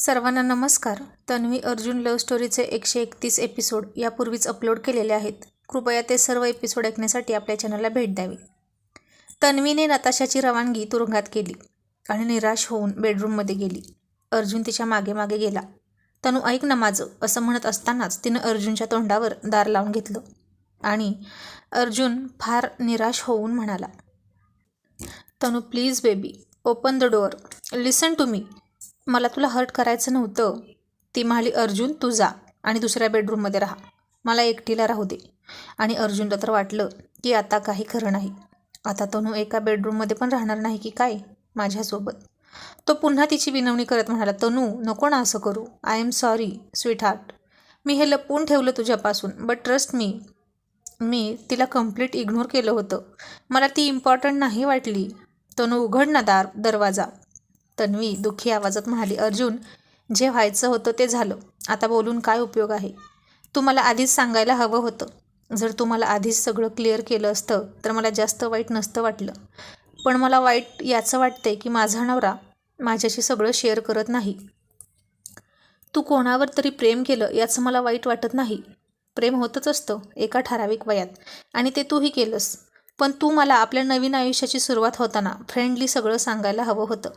सर्वांना नमस्कार. तन्वी अर्जुन लव्ह स्टोरीचे एकशे एकतीस एपिसोड यापूर्वीच अपलोड केलेले आहेत. कृपया ते सर्व एपिसोड ऐकण्यासाठी आपल्या चॅनलला भेट द्यावी. तन्वीने नताशाची रवानगी तुरुंगात केली आणि निराश होऊन बेडरूममध्ये गेली. अर्जुन तिच्यामागे मागे गेला. तनू ऐक ना माझं असं म्हणत असतानाच तिनं अर्जुनच्या तोंडावर दार लावून घेतलं. आणि अर्जुन फार निराश होऊन म्हणाला Tanu please baby open the door. Listen to me. मला तुला हर्ट करायचं नव्हतं. ती म्हणाली अर्जुन तू जा आणि दुसऱ्या बेडरूममध्ये राहा. मला एकटीला राहू दे. आणि अर्जुनला तर वाटलं की आता काही खरं नाही. आता तनू एका बेडरूममध्ये पण राहणार नाही की काय? माझ्यासोबत. तो पुन्हा तिची विनवणी करत म्हणाला तनू नको ना असं करू. I am sorry sweetheart मी हे लपवून ठेवलं तुझ्यापासून बट ट्रस्ट मी मी तिला कंप्लीट इग्नोर केलं होतं. मला ती इम्पॉर्टंट नाही वाटली. तनू उघड ना दार दरवाजा. तन्वी दुःखी आवाजात म्हणाली अर्जुन जे व्हायचं होतं ते झालं. आता बोलून काय उपयोग आहे? तू मला आधीच सांगायला हवं होतं. जर तुम्हाला आधीच सगळं क्लिअर केलं असतं तर मला जास्त वाईट नसतं वाटलं. पण मला वाईट याचं वाटतंय की माझा नवरा माझ्याशी सगळं शेअर करत नाही. तू कोणावर तरी प्रेम केलं याचं मला वाईट वाटत नाही. प्रेम होतच असतं एका ठराविक वयात. आणि ते तूही केलंस. पण तू मला आपल्या नवीन आयुष्याची सुरुवात होताना फ्रेंडली सगळं सांगायला हवं होतं.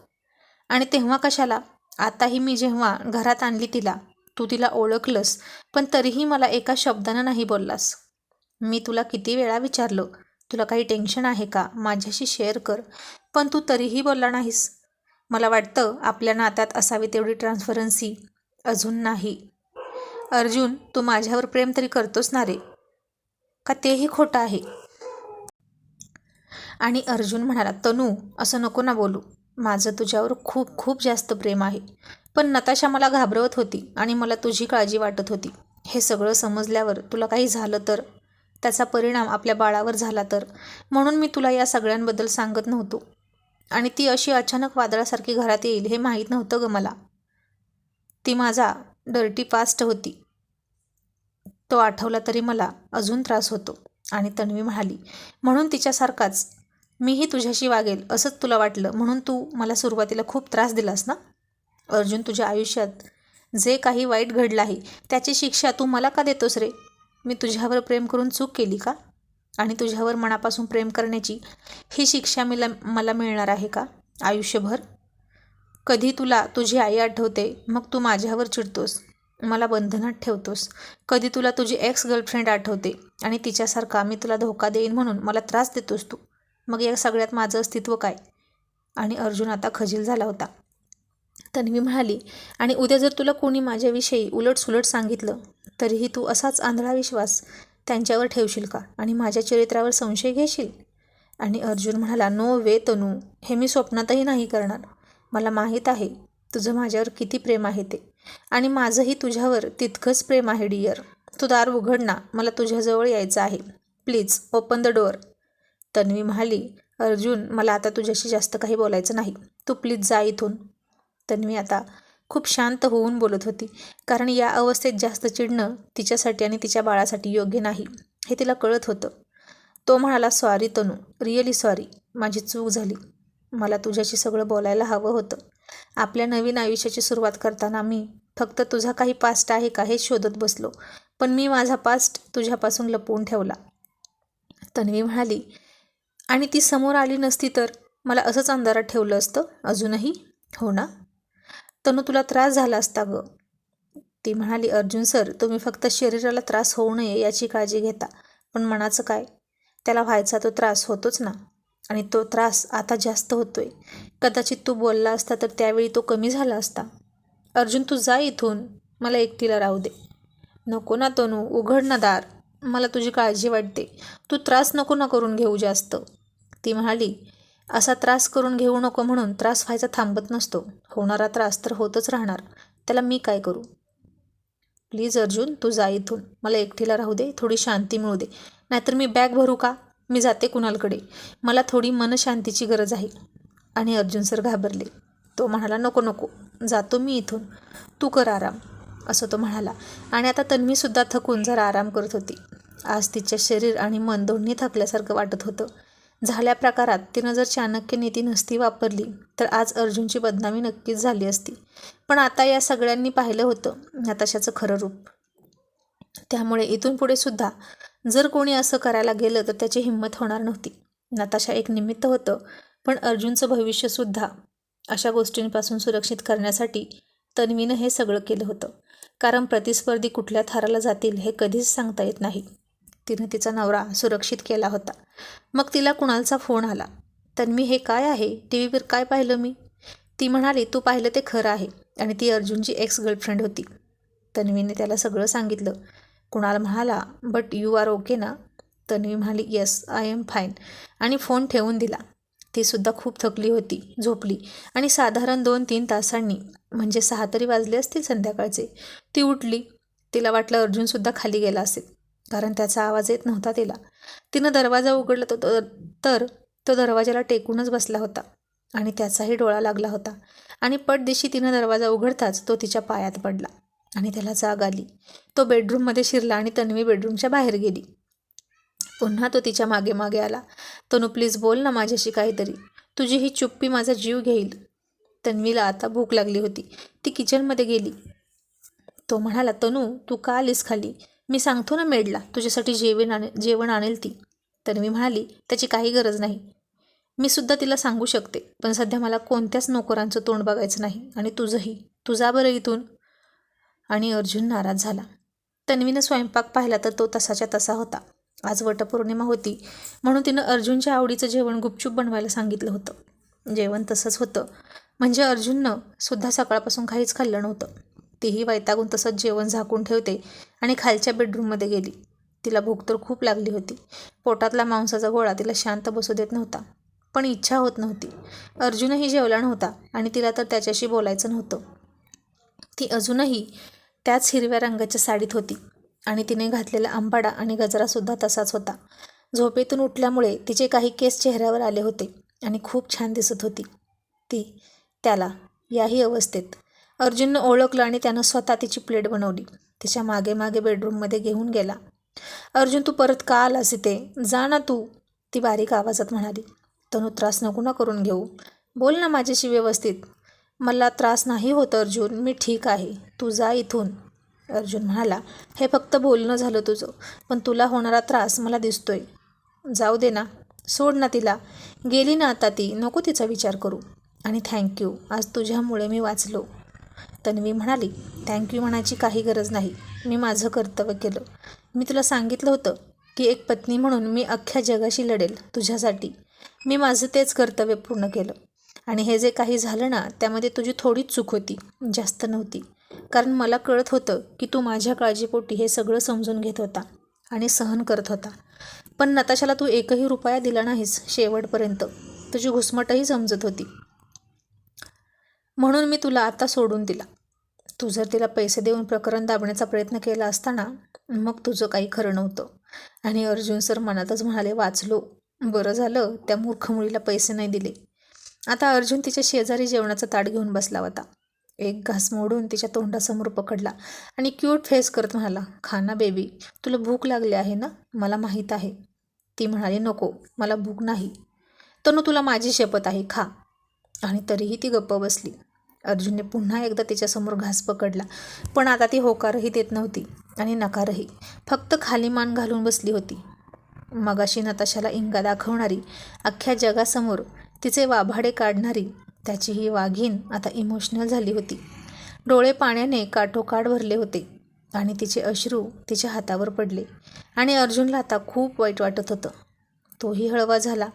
आणि तेव्हा कशाला? आताही मी जेव्हा घरात आणली तिला तू तिला ओळखलंस पण तरीही मला एका शब्दानं नाही बोललास. मी तुला किती वेळा विचारलं तुला काही टेन्शन आहे का? माझ्याशी शेअर कर पण तू तरीही बोलला नाहीस. मला वाटतं आपल्या नात्यात असावी तेवढी ट्रान्सफरन्सी अजून नाही. अर्जुन तू माझ्यावर प्रेम तरी करतोस ना रे? का तेही खोटं आहे? आणि अर्जुन म्हणाला तनू असं नको ना बोलू. माझं तुझ्यावर खूप खूप जास्त प्रेम आहे. पण नताशा मला घाबरवत होती आणि मला तुझी काळजी वाटत होती. हे सगळं समजल्यावर तुला काही झालं तर? त्याचा परिणाम आपल्या बाळावर झाला तर? म्हणून मी तुला या सगळ्यांबद्दल सांगत नव्हतो. आणि ती अशी अचानक वादळासारखी घरात येईल हे माहीत नव्हतं ग मला. ती माझा डर्टी पास्ट होती. तो आठवला तरी मला अजून त्रास होतो. आणि तन्वी म्हणाली म्हणून तिच्यासारखाच मीही तुझ्याशी वागेल असंच तुला वाटलं म्हणून तू मला सुरुवातीला खूप त्रास दिलास ना? अर्जुन तुझ्या आयुष्यात जे काही वाईट घडलं आहे त्याची शिक्षा तू मला का देतोस रे? मी तुझ्यावर प्रेम करून चूक केली का? आणि तुझ्यावर मनापासून प्रेम करण्याची ही शिक्षा मिला मला मिळणार आहे का? आयुष्यभर? कधी तुला तुझी आई आठवते मग तू माझ्यावर चिडतोस मला बंधनात ठेवतोस. कधी तुला तुझी एक्स गर्लफ्रेंड आठवते आणि तिच्यासारखा मी तुला धोका देईन म्हणून मला त्रास देतोस तू. मग या सगळ्यात माझं अस्तित्व काय? आणि अर्जुन आता खजील झाला होता. तन्वी म्हणाली आणि उद्या जर तुला कोणी माझ्याविषयी उलटसुलट सांगितलं तरीही तू असाच आंधळा विश्वास त्यांच्यावर ठेवशील का? आणि माझ्या चरित्रावर संशय घेशील? आणि अर्जुन म्हणाला नो वे तनू हे मी स्वप्नातही नाही करणार. मला माहीत आहे तुझं माझ्यावर किती प्रेम आहे ते. आणि माझंही तुझ्यावर तितकंच प्रेम आहे डियर तू दार उघड ना मला तुझ्याजवळ यायचं आहे. Please open the door. Tanvi म्हणाली अर्जुन मला आता तुझ्याशी जास्त काही बोलायचं नाही. तू प्लीज जा इथून. तन्वी आता खूप शांत होऊन बोलत होती कारण या अवस्थेत जास्त चिडणं तिच्यासाठी आणि तिच्या बाळासाठी योग्य नाही हे तिला कळत होतं. तो म्हणाला सॉरी तनू. रिअली सॉरी माझी चूक झाली. मला तुझ्याशी सगळं बोलायला हवं होतं. आपल्या नवीन आयुष्याची सुरुवात करताना मी फक्त तुझा काही पास्ट आहे का हे शोधत बसलो पण मी माझा पास्ट तुझ्यापासून लपवून ठेवला. तन्वी म्हणाली आणि ती समोर आली नसती तर मला असंच अंधारात ठेवलं असतं. अजूनही? हो ना? तनु तुला त्रास झाला असता गं. ती म्हणाली अर्जुन सर तुम्ही फक्त शरीराला त्रास होऊ नये याची काळजी घेता. पण मनाचं काय? त्याला व्हायचा तो त्रास होतोच ना. आणि तो त्रास आता जास्त होतोय. कदाचित तू बोलला असता तर त्यावेळी तो कमी झाला असता. अर्जुन तू जा इथून. मला एकटीला राहू दे. नको ना तनू. उघड ना दार. मला तुझी काळजी वाटते. तू त्रास नको ना करून घेऊ जास्त. ती म्हणाली असा त्रास करून घेऊ नको म्हणून त्रास व्हायचा थांबत नसतो. होणारा त्रास तर होतच राहणार. त्याला मी काय करू? प्लीज अर्जुन तू जा इथून. मला एकटीला राहू दे. थोडी शांती मिळू दे. नाहीतर मी बॅग भरू का? मी जाते कुणालकडे. मला थोडी मनशांतीची गरज आहे. आणि अर्जुन सर घाबरले. तो म्हणाला नको नको. जातो मी इथून. तू कर आराम. असं तो म्हणाला. आणि आता तन्वीसुद्धा थकून जरा आराम करत होती. आज तिचे शरीर आणि मन दोन्ही थकल्यासारखं वाटत होतं. झाल्या प्रकारात तिनं जर चाणक्य नीती नसती वापरली तर आज अर्जुनची बदनामी नक्कीच झाली असती. पण आता या सगळ्यांनी पाहिलं होतं नताशाचं खरं रूप. त्यामुळे इथून पुढे सुद्धा जर कोणी असं करायला गेलं तर त्याची हिंमत होणार नव्हती. नताशा एक निमित्त होतं पण अर्जुनचं भविष्यसुद्धा अशा गोष्टींपासून सुरक्षित करण्यासाठी तन्वीनं हे सगळं केलं होतं. कारण प्रतिस्पर्धी कुठल्या थराला जातील हे कधीच सांगता येत नाही. तिनं तिचा नवरा सुरक्षित केला होता. मग तिला कुणालचा फोन आला? तन्वी हे काय आहे? टी व्हीवर काय पाहिलं मी? ती म्हणाली तू पाहिलं ते खरं आहे. आणि ती अर्जुनची एक्स गर्लफ्रेंड होती. तन्वीने त्याला सगळं सांगितलं. कुणाल म्हणाला बट यू आर ओके ना? तन्वी म्हणाली येस आय एम फाईन. आणि फोन ठेवून दिला. ती सुद्धा खूप थकली होती झोपली. आणि साधारण दोन तीन तासांनी म्हणजे सहा तरी वाजले असतील संध्याकाळचे ती उठली. तिला वाटलं अर्जुनसुद्धा खाली गेला असेल. कारण त्याचा आवाज येत नव्हता तिला. तिनं दरवाजा उघडला तो तर तो दरवाजाला टेकूनच बसला होता आणि त्याचाही डोळा लागला होता. आणि पटदिशी तिनं दरवाजा उघडताच तो तिच्या पायात पडला आणि त्याला जाग आली. तो बेडरूममध्ये शिरला आणि तन्वी बेडरूमच्या बाहेर गेली. पुन्हा तो तिच्यामागे मागे आला. तनू प्लीज बोल ना माझ्याशी काहीतरी. तुझी ही चुप्पी माझा जीव घेईल. तन्वीला आता भूक लागली होती. ती किचनमध्ये गेली. तो म्हणाला तनू तू का आलीस खाली? मी सांगतो ना मेडला तुझ्यासाठी जेवण आणे जेवण आणेल ती. तन्वी म्हणाली त्याची काही गरज नाही. मी सुद्धा तिला सांगू शकते पण सध्या मला कोणत्याच नोकरांचं तोंड बघायचं नाही आणि तुझंही. तुझा बरं इथून. आणि अर्जुन नाराज झाला. तन्वीनं स्वयंपाक पाहिला तर तो तसाच्या तसा होता. आज वटपौर्णिमा होती म्हणून तिनं अर्जुनच्या आवडीचं जेवण गुपचूप बनवायला सांगितलं होतं. जेवण तसंच होतं. म्हणजे अर्जुननं सुद्धा सकाळपासून काहीच खाल्लं नव्हतं. तीही वैतागून तसंच जेवण झाकून ठेवते आणि खालच्या बेडरूममध्ये गेली. तिला भूक तर खूप लागली होती. पोटातला मांसाचा गोळा तिला शांत बसू देत नव्हता. पण इच्छा होत नव्हती. अर्जुनही जेवला नव्हता आणि तिला तर त्याच्याशी बोलायचं नव्हतं. ती अजूनही त्याच हिरव्या रंगाच्या साडीत होती आणि तिने घातलेला आंबाडा आणि गजरासुद्धा तसाच होता. झोपेतून उठल्यामुळे तिचे काही केस चेहऱ्यावर आले होते आणि खूप छान दिसत होती. ती त्याला याही अवस्थेत अर्जुननं ओळखलं आणि त्यानं स्वतः तिची प्लेट बनवली. तिच्यामागे मागे बेडरूममध्ये घेऊन गेला. अर्जुन तू परत का आलास इथे? जा ना तू ती बारीक आवाजात म्हणाली. तनू त्रास नको ना करून घेऊ. बोल ना माझ्याशी व्यवस्थित. मला त्रास नाही होत अर्जुन. मी ठीक आहे. तू जा इथून. अर्जुन म्हणाला. हे फक्त बोलणं झालं तुझं पण तुला होणारा त्रास मला दिसतोय. जाऊ दे ना. सोड ना तिला. गेली ना आता ती. नको तिचा विचार करू. आणि थँक्यू. आज तुझ्यामुळे मी वाचलो. तन्वी म्हणाली थँक्यू म्हणायची काही गरज नाही. मी माझं कर्तव्य केलं. मी तुला सांगितलं होतं की एक पत्नी म्हणून मी अख्ख्या जगाशी लढेल तुझ्यासाठी. मी माझं तेच कर्तव्य पूर्ण केलं. आणि हे जे काही झालं ना त्यामध्ये तुझी थोडीच चूक होती जास्त नव्हती. कारण मला कळत होतं की तू माझ्या काळजीपोटी हे सगळं समजून घेत होता आणि सहन करत होता. पण नताशाला तू एकही रुपया दिला नाहीस शेवटपर्यंत. तुझी घुसमटही समजत होती. म्हणून मी तुला आता सोडून दिला. तू जर तिला पैसे देऊन प्रकरण दाबण्याचा प्रयत्न केला असताना मग तुझं काही खरं नव्हतं. आणि अर्जुन सर मनातच म्हणाले वाचलो. बरं झालं. त्या मूर्ख मुलीला पैसे नाही दिले. आता अर्जुन तिच्या शेजारी जेवणाचा ताट घेऊन बसला होता. एक घास मोडून तिच्या तोंडासमोर पकडला आणि क्यूट फेस करत म्हणाला खाना बेबी तुला भूक लागली आहे ना? मला माहीत आहे. ती म्हणाली नको. मला भूक नाही. तनु तुला माझी शपथ आहे. खा. आणि तरीही ती गप्प बसली. अर्जुनने पुन्हा एकदा तिच्यासमोर घास पकडला. पण आता ती होकारही देत नव्हती आणि नकारही. फक्त खाली मान घालून बसली होती. मगाशी नताशाला इंगा दाखवणारी अख्ख्या जगासमोर तिचे वाभाडे काढणारी त्याची ही वाघीण आता इमोशनल झाली होती. डोळे पाण्याने काठोकाठ भरले होते आणि तिचे अश्रू तिच्या हातावर पडले आणि अर्जुनला आता खूप वाईट वाटत होतं. तोही हळवा झाला.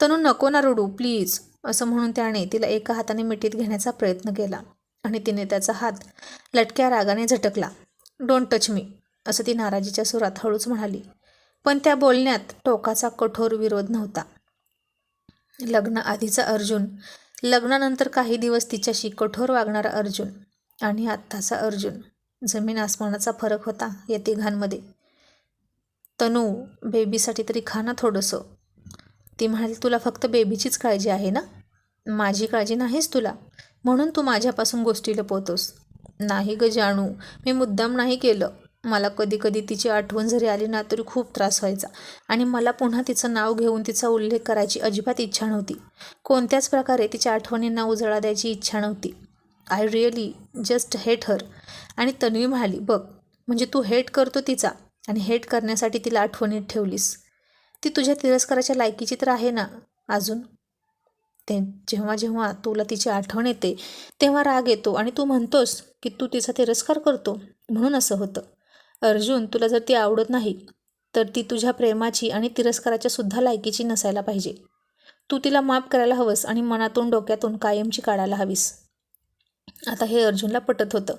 तनू नको ना रडू प्लीज. असं म्हणून त्याने तिला एका हाताने मिठीत घेण्याचा प्रयत्न केला आणि तिने त्याचा हात लटक्या रागाने झटकला. डोंट टच मी असं ती नाराजीच्या सुरात हळूच म्हणाली. पण त्या बोलण्यात टोकाचा कठोर विरोध नव्हता. लग्न आधीचा अर्जुन लग्नानंतर काही दिवस तिच्याशी कठोर वागणारा अर्जुन आणि आत्ताचा अर्जुन. जमीन आसमानाचा फरक होता या तिघांमध्ये. तनू बेबीसाठी तरी खाना थोडंसं ती म्हणाली तुला फक्त बेबीचीच काळजी आहे ना? माझी काळजी नाहीच तुला. म्हणून तू माझ्यापासून गोष्टी लपवतोस. नाही ग जाणू मी मुद्दाम नाही केलं. मला कधी कधी तिची आठवण जरी आली ना तरी खूप त्रास व्हायचा. आणि मला पुन्हा तिचं नाव घेऊन तिचा उल्लेख करायची अजिबात इच्छा नव्हती. कोणत्याच प्रकारे तिच्या आठवणींना उजळा द्यायची इच्छा नव्हती. I really just hate her. आणि तन्वी म्हणाली बघ म्हणजे तू हेट करतो तिचा आणि हेट करण्यासाठी तिला आठवणीत ठेवलीस. ती तुझ्या तिरस्काराच्या लायकीची तर आहे ना अजून. ते जेव्हा जेव्हा तुला तिची आठवण येते तेव्हा राग येतो आणि तू म्हणतोस की तू तिचा तिरस्कार करतो म्हणून असं होतं. अर्जुन तुला जर ती आवडत नाही तर ती तुझ्या प्रेमाची आणि तिरस्काराच्या सुद्धा लायकीची नसायला पाहिजे. तू तिला माफ करायला हवंस आणि मनातून डोक्यातून कायमची काढायला हवीस. आता हे अर्जुनला पटत होतं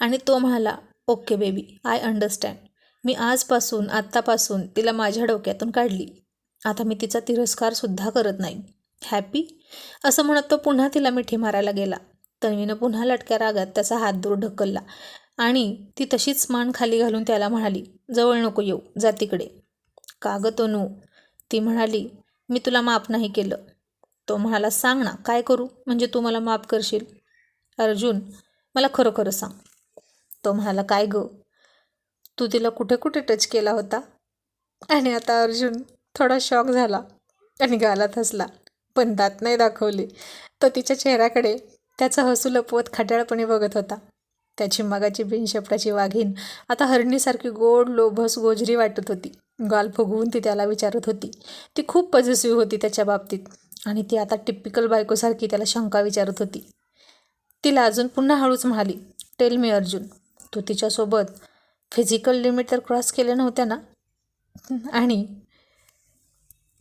आणि तो म्हणाला ओके बेबी आय अंडरस्टँड. मी आजपासून आत्तापासून तिला माझ्या डोक्यातून काढली. आता मी तिचा तिरस्कारसुद्धा करत नाही. हॅपी? असं म्हणत तो पुन्हा तिला मिठी मारायला गेला. तन्वीनं पुन्हा लटक्या रागात त्याचा हात दूर ढकलला आणि ती तशीच मान खाली घालून त्याला म्हणाली जवळ नको येऊ जा तिकडे. का गं तोनू? ती म्हणाली मी तुला माफ नाही केलं. तो म्हणाला सांग ना काय करू? म्हणजे तू मला माफ करशील? अर्जुन मला खरोखर सांग. तो म्हणाला काय गं? तू तिला कुठे कुठे टच केला होता? आणि आता अर्जुन थोडा शॉक झाला आणि गालात हसला. पण दात नाही दाखवली. तो तिच्या चेहऱ्याकडे त्याचं हसू लपवत खट्याळपणे बघत होता. त्याची मगाची बिनशपटाची वाघीण आता हरणीसारखी गोड लोभस गोजरी वाटत होती. गाल फुगवून ती त्याला विचारत होती. ती खूप पॉझिटिव्ह होती त्याच्या बाबतीत. आणि ती आता टिपिकल बायकोसारखी त्याला शंका विचारत होती. तिला अजून पुन्हा हळूच म्हणाली टेल मी अर्जुन तू तिच्यासोबत फिजिकल लिमिट तर क्रॉस केल्या नव्हत्या ना. आणि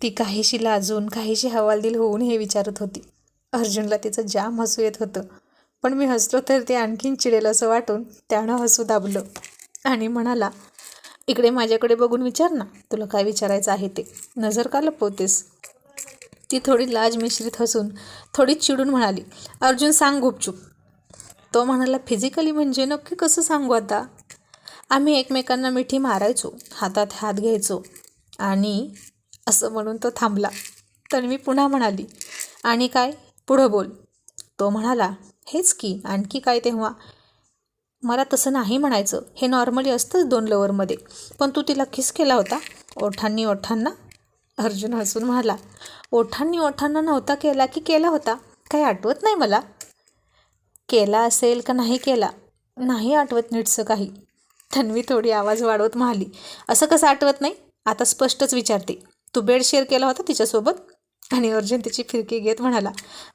ती काहीशी लाजून काहीशी हवालदिल होऊन हे विचारत होती. अर्जुनला तिचं जाम हसू येत होतं. पण मी हसलो तर ते आणखीन चिडेल असं वाटून त्यानं हसू दाबलं. आणि म्हणाला इकडे माझ्याकडे बघून विचार ना तुला काय विचारायचं आहे ते. नजर का लपवतेस? ती थोडी लाज मिश्रित हसून थोडी चिडून म्हणाली अर्जुन सांग गुपचूप. तो म्हणाला फिजिकली म्हणजे नक्की कसं सांगू आता? आम्ही एकमेकांना मिठी मारायचो हातात हात घ्यायचो आणि असं म्हणून तो थांबला. तर मी पुन्हा म्हणाली आणि काय? पुढं बोल. तो म्हणाला हेच की आणखी काय तेव्हा? मला तसं नाही म्हणायचं. हे नॉर्मली असतंच दोन लवरमध्ये पण तू तिला किस केला होता? ओठांनी ओठांना? अर्जुन हसून म्हणाला ओठांनी ओठांना नव्हता केला की केला होता? काही आठवत नाही मला? केला असेल का नाही केला? नाही आठवत नीटसं काही. तन्वी थोडी आवाज वाढवत म्हणाली असं कसं आठवत नाही? आता स्पष्टच विचारते. तू बेड शेअर केला होता तिच्यासोबत? आणि अर्जुन तिची फिरकी घेत म्हणाला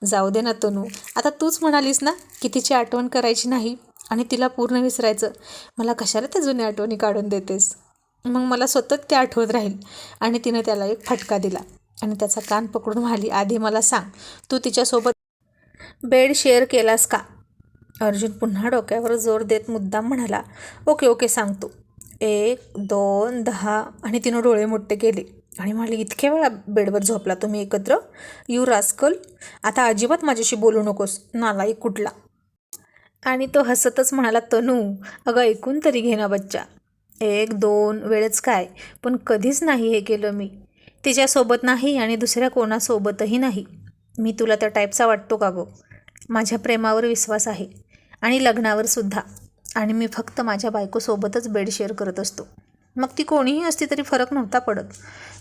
जाऊ दे ना तनू आता तूच म्हणालीस ना की तिची आठवण करायची नाही आणि तिला पूर्ण विसरायचं. मला कशाला त्या जुन्या आठवणी काढून देतेस? मग मला सतत ते आठवत राहील. आणि तिनं त्याला एक फटका दिला आणि त्याचा कान पकडून म्हणाली आधी मला सांग तू तिच्यासोबत बेड शेअर केलास का? अर्जुन पुन्हा डोक्यावर जोर देत मुद्दाम म्हणाला ओके ओके सांगतो. एक दोन दहा. आणि तिनं डोळे मोठे केले. आणि म्हणाले इतक्या वेळा बेडवर झोपला तुम्ही एकत्र? यू रास्कल आता अजिबात माझ्याशी बोलू नकोस. नालायक कुठला? आणि तो हसतच म्हणाला तनू अगं ऐकून तरी घे ना बच्चा. एक दोन वेळेच काय? पण कधीच नाही हे केलं मी. तिच्यासोबत नाही आणि दुसऱ्या कोणासोबतही नाही. मी तुला त्या टाईपचा वाटतो का गो? माझ्या प्रेमावर विश्वास आहे. आणि लग्नावर सुद्धा. आणि मी फक्त माझ्या बायकोसोबतच बेड शेअर करत असतो. मग ती कोणीही असती तरी फरक नव्हता पडत.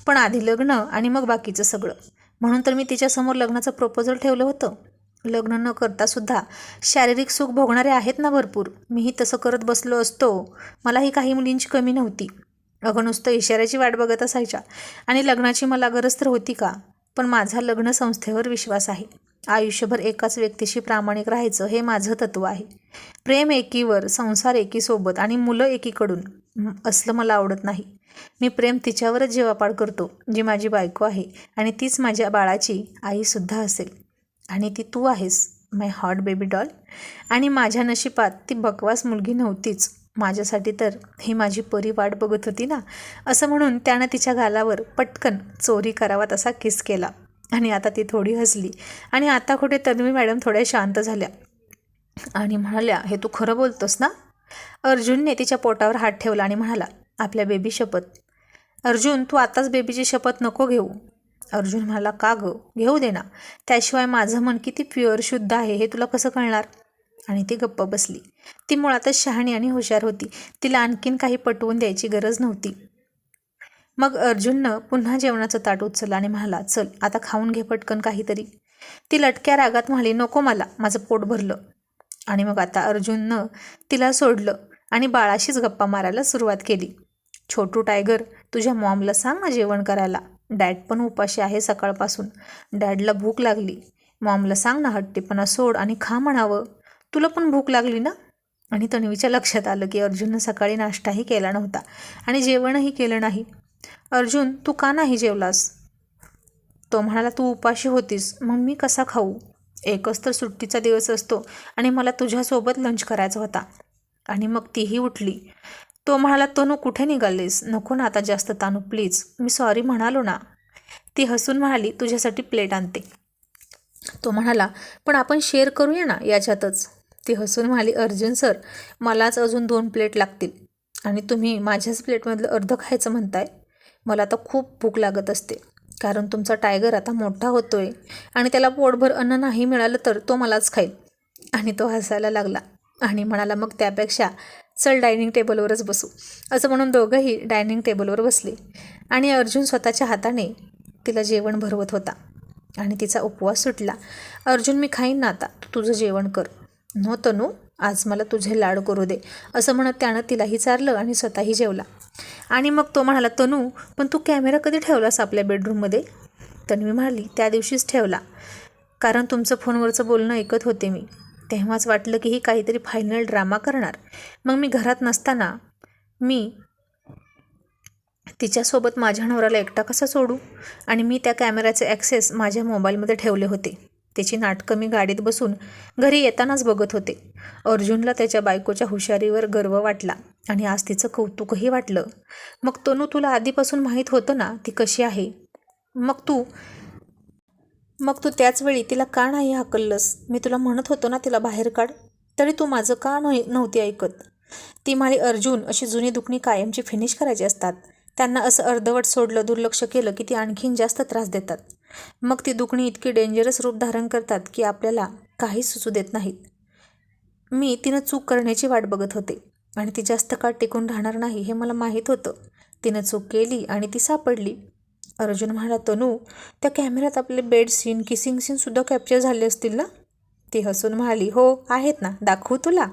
पण आधी लग्न आणि मग बाकीचं सगळं. म्हणून तर मी तिच्यासमोर लग्नाचं प्रपोजल ठेवलं होतं. लग्न न करतासुद्धा शारीरिक सुख भोगणारे आहेत ना भरपूर. मीही तसं करत बसलो असतो. मलाही काही मुलींची कमी नव्हती. अगं नुसतं इशाऱ्याची वाट बघत असायच्या. आणि लग्नाची मला गरज तर होती का? पण माझा लग्न संस्थेवर विश्वास आहे. आयुष्यभर एकाच व्यक्तीशी प्रामाणिक राहायचं हे माझं तत्त्व आहे. प्रेम एकीवर संसार एकीसोबत आणि मुलं एकीकडून असलं मला आवडत नाही. मी प्रेम तिच्यावरच जेवापाड करतो जी माझी बायको आहे आणि तीच माझ्या बाळाची आईसुद्धा असेल. आणि ती तू आहेस माय हॉट बेबी डॉल आणि माझ्या नशिबात ती बकवास मुलगी नव्हतीच. माझ्यासाठी तर ही माझी परी वाट बघत होती ना. असं म्हणून त्यानं तिच्या गालावर पटकन चोरी करावा तसा किस केला. आणि आता ती थोडी हसली. आणि आता कुठे तन्वी मॅडम थोड्या शांत झाल्या. आणि म्हणाल्या हे तू खरं बोलतोस ना? अर्जुनने तिच्या पोटावर हात ठेवला आणि म्हणाला आपल्या बेबी शपथ. अर्जुन तू आताच बेबीची शपथ नको घेऊ. अर्जुन म्हणाला का गं? घेऊ दे ना. त्याशिवाय माझं मन किती प्युअर शुद्ध आहे हे तुला कसं कळणार? आणि ती गप्प बसली. ती मुळातच शहाणी आणि हुशार होती. तिला आणखीन काही पटवून द्यायची गरज नव्हती. मग अर्जुननं पुन्हा जेवणाचं ताट उचललं आणि म्हणाला चल आता खाऊन घे पटकन काहीतरी. ती लटक्या रागात म्हणाली नको मला माझं पोट भरलं. आणि मग आता अर्जुननं तिला सोडलं आणि बाळाशीच गप्पा मारायला सुरुवात केली. छोटू टायगर तुझ्या मॉमला सांग ना जेवण करायला. डॅड पण उपाशी आहे सकाळपासून. डॅडला भूक लागली. मॉमला सांग ना हट्टीपणा सोड आणि खा म्हणावं. तुला पण भूक लागली ना? आणि तन्वीच्या लक्षात आलं की अर्जुननं सकाळी नाश्ताही केला नव्हता आणि जेवणही केलं नाही. अर्जुन तू का नाही जेवलास? तो म्हणाला तू उपाशी होतीस. मग मी कसा खाऊ? एकच तर सुट्टीचा दिवस असतो आणि मला तुझ्यासोबत लंच करायचा होता. आणि मग तीही उठली. तो म्हणाला तनू कुठे निघालीस? नको ना आता जास्त तानू प्लीज मी सॉरी म्हणालो ना. ती हसून म्हणाली तुझ्यासाठी प्लेट आणते. तो म्हणाला पण आपण शेअर करूया ना याच्यातच? ती हसून म्हणाली अर्जुन सर मलाच अजून दोन प्लेट लागतील आणि तुम्ही माझ्याच प्लेटमधलं अर्ध खायचं म्हणताय? मला आता खूप भूक लागत असते. कारण तुमचा टायगर आता मोठा होतोय आणि त्याला पोटभर अन्न नाही मिळालं तर तो मलाच खाईल. आणि तो हसायला लागला आणि म्हणाला मग त्यापेक्षा चल डायनिंग टेबलवरच बसू. असं म्हणून दोघंही डायनिंग टेबलवर बसले आणि अर्जुन स्वतःच्या हाताने तिला जेवण भरवत होता आणि तिचा उपवास सुटला. अर्जुन मी खाईन ना आता. तू तुझं जेवण कर. नो तनू आज मला तुझे लाड करू दे. असं म्हणत त्यानं तिलाही चारलं आणि स्वतःही जेवला. आणि मग तो म्हणाला तनू पण तू कॅमेरा कधी ठेवलास आपल्या बेडरूममध्ये? तन्वी म्हणाली त्या दिवशीच ठेवला. कारण तुमचं फोनवरचं बोलणं ऐकत होते मी. तेव्हाच वाटलं की ही काहीतरी फायनल ड्रामा करणार. मग मी घरात नसताना मी तिच्यासोबत माझ्या नवऱ्याला एकटा कसा सोडू? आणि मी त्या कॅमेऱ्याचे ॲक्सेस माझ्या मोबाईलमध्ये ठेवले होते. त्याची नाटकं मी गाडीत बसून घरी येतानाच बघत होते. अर्जुनला त्याच्या बायकोच्या हुशारीवर गर्व वाटला आणि आज तिचं कौतुकही वाटलं. मग तनू तुला आधीपासून माहीत होतं ना ती कशी आहे? मग तू मग तू त्याचवेळी तिला का नाही हाकललंस? मी तुला म्हणत होतो ना तिला बाहेर काढ. तरी तू माझं का नव्हती ऐकत? ती माळी अर्जुन अशी जुनी दुखणी कायमची फिनिश करायची असतात. त्यांना असं अर्धवट सोडलं दुर्लक्ष केलं की ती आणखीन जास्त त्रास देतात. मग ती दुखणी इतकी डेंजरस रूप धारण करतात की आपल्याला काहीच सुचू देत नाहीत. मी तिनं चूक करण्याची वाट बघत होते आणि ती जास्त काळ टिकून राहणार नाही हे मला माहीत होतं. तिनं चूक केली आणि ती सापडली. अर्जुन म्हणाला तनू त्या कॅमेऱ्यात आपले बेड सीन किसिंग सीनसुद्धा कॅप्चर झाले असतील ना? ती हसून म्हणाली हो आहेत ना दाखवू तुला.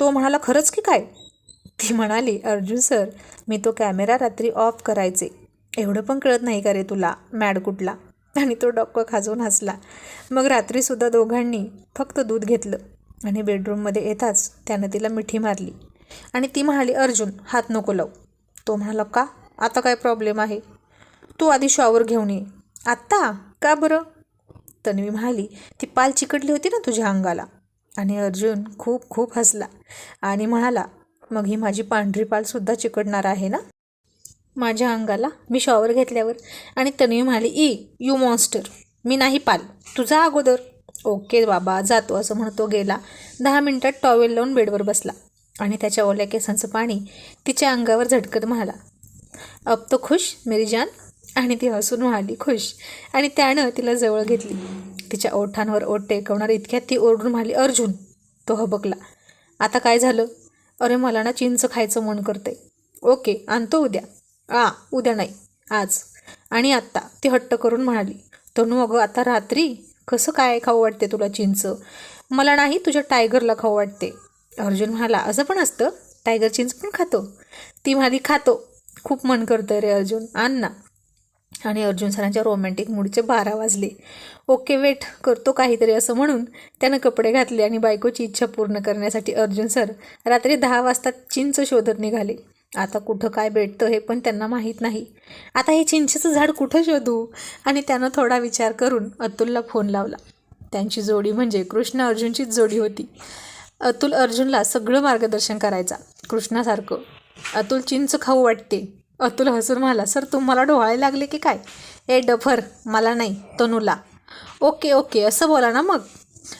तो म्हणाला खरंच की काय? ती म्हणाली अर्जुन सर मी तो कॅमेरा रात्री ऑफ करायचे. एवढं पण कळत नाही का रे तुला मॅड कुठला? आणि तो डॉक्टर खाजवून हसला. मग रात्रीसुद्धा दोघांनी फक्त दूध घेतलं आणि बेडरूममध्ये येताच त्यानं तिला मिठी मारली. आणि ती म्हणाली अर्जुन हात नको लावू. तो म्हणाला का? आता काय प्रॉब्लेम आहे? तू आधी शॉवर घेऊन ये. आत्ता? का बरं? तन्वी म्हणाली ती पाल चिकटली होती ना तुझ्या अंगाला. आणि अर्जुन खूप खूप हसला आणि म्हणाला मग ही माझी पांढरी पालसुद्धा चिकटणार आहे ना? माझ्या अंगाला. मी शॉवर घेतल्यावर. आणि तन्वी म्हणाली ई यू मॉन्स्टर मी नाही पाल. तुझा अगोदर. ओके बाबा जातो असं म्हणतो गेला. दहा मिनटात टॉवेल लावून बेडवर बसला. आणि त्याच्या ओल्या केसांचं पाणी तिच्या अंगावर झटकत म्हणाला अब तो खुश मेरी जान? आणि ती हसून म्हणाली खुश. आणि त्यानं तिला जवळ घेतली. तिच्या ओठांवर ओठ टेकवणार इतक्यात ती ओरडून म्हणाली अर्जुन. तो हबकला आता काय झालं? अरे मला ना चिंच खायचं मन करते ओके आणतो उद्या. आ उद्या नाही आज. आणि आत्ता ती हट्ट करून म्हणाली तनू अगं आता रात्री? कसं काय खाऊ वाटते तुला चिंच? मला नाही तुझ्या टायगरला खाऊ वाटते. अर्जुन म्हणाला असं पण असतं? टायगर चिंच पण खातो. ती म्हणाली खातो. खूप मन करतं रे अर्जुन. आण ना. आणि अर्जुन सरांच्या रोमॅन्टिक मूडचे बारा वाजले. ओके वेट करतो काहीतरी असं म्हणून त्यानं कपडे घातले आणि बायकोची इच्छा पूर्ण करण्यासाठी अर्जुन सर रात्री दहा वाजता चिंच शोधत निघाले. आता कुठं काय भेटतं हे पण त्यांना माहीत नाही. आता हे चिंचेचं झाड कुठं शोधू? आणि त्यानं थोडा विचार करून अतुलला फोन लावला. त्यांची जोडी म्हणजे कृष्ण अर्जुनचीच जोडी होती. अतुल अर्जुनला सगळं मार्गदर्शन करायचा कृष्णासारखं. अतुल चिंच खाऊ वाटते. अतुल हसून म्हणाला सर तुम्हाला डोहाळे लागले की काय? ए डफर मला नाही तनूला. ओके ओके असं बोला ना मग.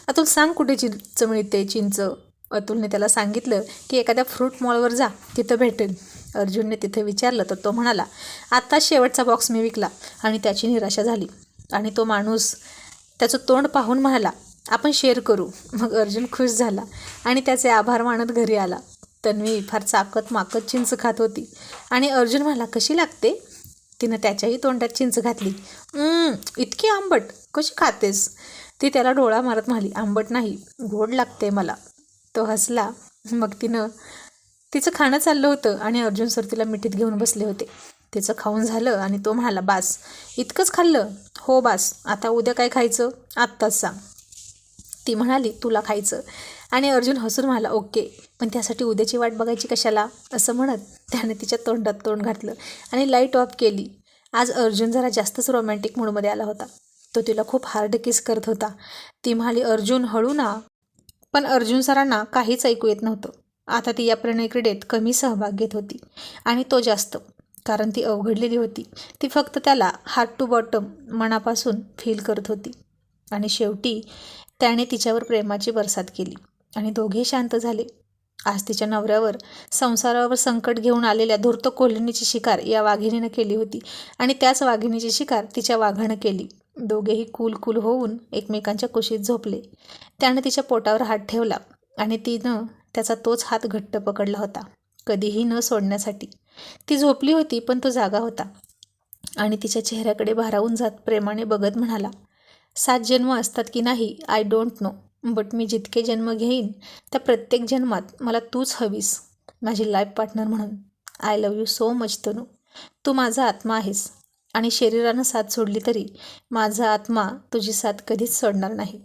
अतुल सांग कुठे चिंच मिळते चिंच? अतुलने त्याला सांगितलं की एखाद्या फ्रूट मॉलवर जा तिथं भेटेल. अर्जुनने तिथे विचारलं तर तो म्हणाला आत्ता शेवटचा बॉक्स मी विकला. आणि त्याची निराशा झाली. आणि तो माणूस त्याचं तोंड पाहून म्हणाला आपण शेअर करू. मग अर्जुन खुश झाला आणि त्याचे आभार मानत घरी आला. तन्वी फार चाकत माकत चिंच खात होती. आणि अर्जुन मला कशी लागते? तिनं त्याच्याही तोंडात चिंच घातली. इतकी आंबट कशी खातेस? ती त्याला डोळा मारत म्हणाली आंबट नाही गोड लागते मला. तो हसला. मग तिनं तिचं खाणं चाललं होतं आणि अर्जुन सर तिला मिठीत घेऊन बसले होते. तिचं खाऊन झालं आणि तो म्हणाला बास इतकंच खाल्लं? हो बास आता उद्या काय खायचं? आत्ताच सांग. ती म्हणाली तुला खायचं. आणि अर्जुन हसून म्हणाला ओके पण त्यासाठी उद्याची वाट बघायची कशाला? असं म्हणत त्याने तिच्या तोंडात तोंड घातलं आणि लाइट ऑफ केली. आज अर्जुन जरा जास्तच रोमॅन्टिक मूडमध्ये आला होता. तो तिला खूप हार्ड किस करत होता. ती म्हणाली अर्जुन हळू ना. पण अर्जुन सरांना काहीच ऐकू येत नव्हतं. आता ती या प्रणय क्रीडेत कमी सहभाग घेत होती आणि तो जास्त कारण ती अवघडलेली होती. ती फक्त त्याला हार्ट टू बॉटम मनापासून फील करत होती. आणि शेवटी त्याने तिच्यावर प्रेमाची बरसात केली आणि दोघे शांत झाले. आज तिच्या नवऱ्यावर संसारावर संकट घेऊन आलेल्या धूर्त कोल्हणीची शिकार या वाघिणीनं केली होती आणि त्याच वाघिणीची शिकार तिच्या वाघानं केली. दोघेही कुल कुल होऊन एकमेकांच्या कुशीत झोपले. त्यानं तिच्या पोटावर हात ठेवला आणि तिनं त्याचा तोच हात घट्ट पकडला होता कधीही न सोडण्यासाठी. ती झोपली होती पण तो जागा होता आणि तिच्या चेहऱ्याकडे भारावून जात प्रेमाने बघत म्हणाला सात जन्म असतात की नाही आय डोंट नो बट मी जितके जन्म घेईन त्या प्रत्येक जन्मात मला तूच हवीस. माझी लाईफ पार्टनर म्हणून. I love you so much Tanu. तू माझा आत्मा आहेस. आणि शरीरानं साथ सोडली तरी माझा आत्मा तुझी साथ कधीच सोडणार नाही.